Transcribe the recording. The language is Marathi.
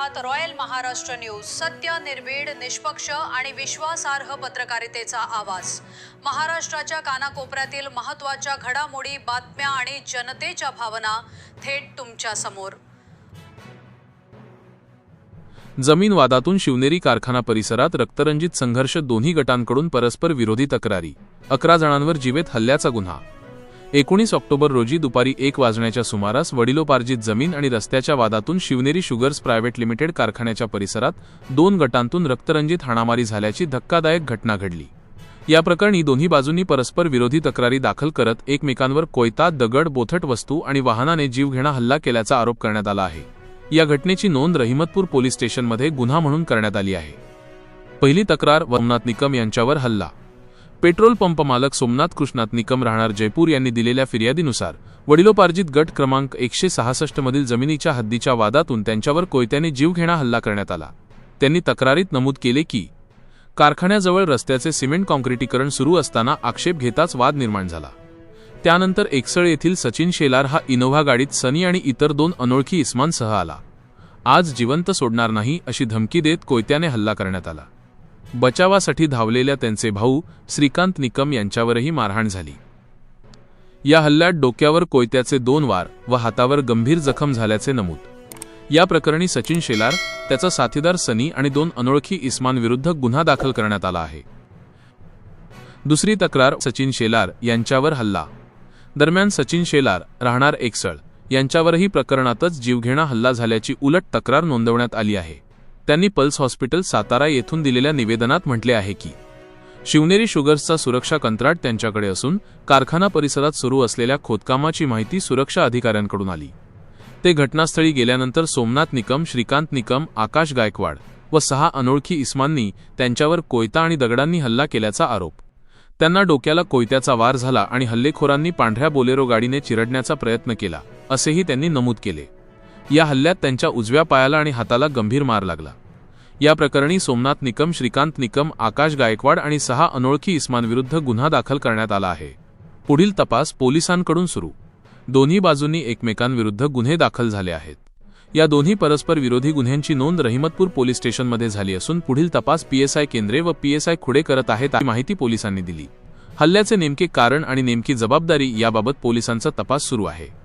आहात रॉयल महाराष्ट्र न्यूज. सत्य निर्भीड निष्पक्ष आणि विश्वासार्ह पत्रकारितेचा आवाज. महाराष्ट्राच्या कानाकोपऱ्यातील महत्त्वाच्या घडामोडी बातम्या आणि जनतेच्या भावना थेट तुमच्यासमोर. जमीन वादातून शिवनेरी कारखाना परिसरात रक्तरंजित संघर्ष दोन्ही गटांकडून परस्पर विरोधी तक्रारी. अकरा जणांवर जीवेत हल्ल्याचा गुन्हा. एकोणीस ऑक्टोबर रोजी दुपारी एक वाजण्याच्या सुमारास वडिलोपार्जित जमीन आणि रस्त्याच्या वादातून शिवनेरी शुगर्स प्रायव्हेट लिमिटेड कारखान्याच्या परिसरात दोन गटांतून रक्तरंजित हाणामारी झाल्याची धक्कादायक घटना घडली. या प्रकरणी दोन्ही बाजूंनी परस्पर विरोधी तक्रारी दाखल करत एकमेकांवर कोयता दगड बोथट वस्तू आणि वाहनाने जीवघेणा हल्ला केल्याचा आरोप करण्यात आला आहे. या घटनेची नोंद रहिमतपूर पोलीस स्टेशनमध्ये गुन्हा म्हणून करण्यात आली आहे. पहिली तक्रार वमनाथ निकम यांच्यावर हल्ला पेट्रोल पंप मालक सोमनाथ कृष्णात निकम राहणार जयपूर यांनी दिलेल्या फिर्यादीनुसार वडिलोपार्जित गट क्रमांक एकशे सहासष्ट मधील जमिनीच्या हद्दीच्या वादातून त्यांच्यावर कोयत्याने जीवघेणा हल्ला करण्यात आला. त्यांनी तक्रारीत नमूद केले की कारखान्याजवळ रस्त्याचे सिमेंट कॉन्क्रिटीकरण सुरू असताना आक्षेप घेताच वाद निर्माण झाला. त्यानंतर एकसळ येथील सचिन शेलार हा इनोव्हा गाडीत सनी आणि इतर दोन अनोळखी इस्मांसह आला. आज जिवंत सोडणार नाही अशी धमकी देत कोयत्याने हल्ला करण्यात आला. बचावासाठी धावलेल्या त्यांचे भाऊ श्रीकांत निकम यांच्यावरही मारहाण झाली. या हल्ल्यात डोक्यावर कोयत्याचे दोन वार व हातावर गंभीर जखम झाल्याचे नमूद. या प्रकरणी सचिन शेलार त्याचा साथीदार सनी आणि दोन अनोळखी इस्मांविरुद्ध गुन्हा दाखल करण्यात आला आहे. दुसरी तक्रार सचिन शेलार यांच्यावर हल्ला. दरम्यान सचिन शेलार राहणार एकसळ यांच्यावरही प्रकरणातच जीवघेणा हल्ला झाल्याची उलट तक्रार नोंदवण्यात आली आहे. त्यांनी पल्स हॉस्पिटल सातारा येथून दिलेल्या निवेदनात म्हटले आहे की शिवनेरी शुगर्सचा सुरक्षा कंत्राट त्यांच्याकडे असून कारखाना परिसरात सुरू असलेल्या खोदकामाची माहिती सुरक्षा अधिकाऱ्यांकडून आली. ते घटनास्थळी गेल्यानंतर सोमनाथ निकम श्रीकांत निकम आकाश गायकवाड व सहा अनोळखी इस्मांनी त्यांच्यावर कोयता आणि दगडांनी हल्ला केल्याचा आरोप. त्यांना डोक्याला कोयत्याचा वार झाला आणि हल्लेखोरांनी पांढऱ्या बोलेरो गाडीने चिरडण्याचा प्रयत्न केला असेही त्यांनी नमूद केले. या हल्ल्यात त्यांच्या उजव्या पायाला आणि हाताला गंभीर मार लागला. या प्रकरणी सोमनाथ निकम श्रीकांत निकम आकाश गायकवाड आणि सहा अनोळखी इस्मांविरुद्ध गुन्हा दाखल करण्यात आला आहे. पुढील तपास पोलिसांकडून सुरू. दोन्ही बाजूंनी एकमेकांविरुद्ध गुन्हे दाखल झाले आहेत. या दोन्ही परस्पर विरोधी गुन्ह्यांची नोंद रहिमतपूर पोलीस स्टेशनमध्ये झाली असून पुढील तपास पीएसआय केंद्रे व पीएसआय खुडे करत आहेत अशी माहिती पोलिसांनी दिली. हल्ल्याचे नेमके कारण आणि नेमकी जबाबदारी याबाबत पोलिसांचा तपास सुरू आहे.